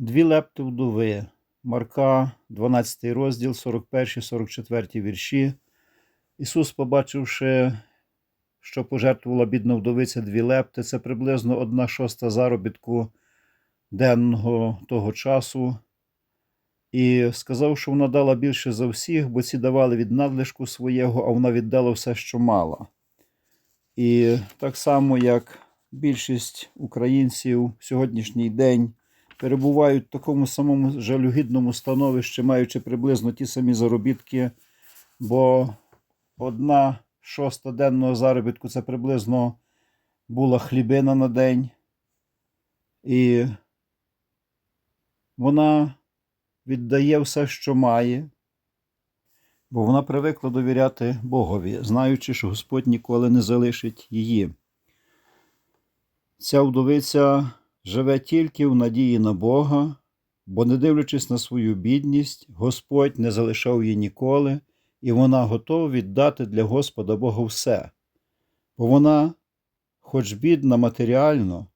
Дві лепти вдови. Марка, 12 розділ, 41-44 вірші. Ісус, побачивши, що пожертвувала бідна вдовиця дві лепти, це приблизно одна шоста заробітку денного того часу. І сказав, що вона дала більше за всіх, бо ці давали від надлишку своєго, а вона віддала все, що мала. І так само, як більшість українців в сьогоднішній день перебувають в такому самому жалюгідному становищі, маючи приблизно ті самі заробітки, бо одна шоста денного заробітку це приблизно була хлібина на день. І вона віддає все, що має, бо вона привикла довіряти Богові, знаючи, що Господь ніколи не залишить її. Ця вдовиця живе тільки в надії на Бога, бо, не дивлячись на свою бідність, Господь не залишав її ніколи, і вона готова віддати для Господа Бога все. Бо вона, хоч бідна матеріально,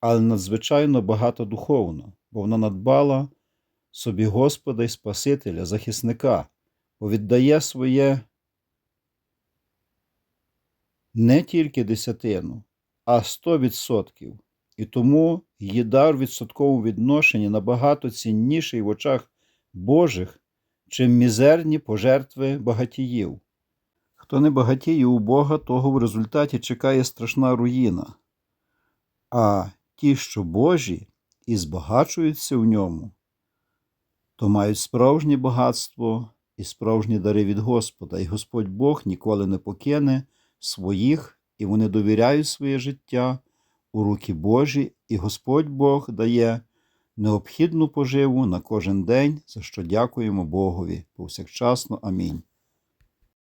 але надзвичайно багата духовно, бо вона надбала собі Господа і Спасителя, захисника, бо віддає своє не тільки десятину, а сто відсотків. І тому її дар в відсотковому відношенні набагато цінніший в очах Божих, чим мізерні пожертви багатіїв. Хто не багатіє у Бога, того в результаті чекає страшна руїна. А ті, що Божі і збагачуються в ньому, то мають справжнє багатство і справжні дари від Господа, і Господь Бог ніколи не покине своїх, і вони довіряють своє життя у руки Божі, і Господь Бог дає необхідну поживу на кожен день, за що дякуємо Богові повсякчасно. Амінь.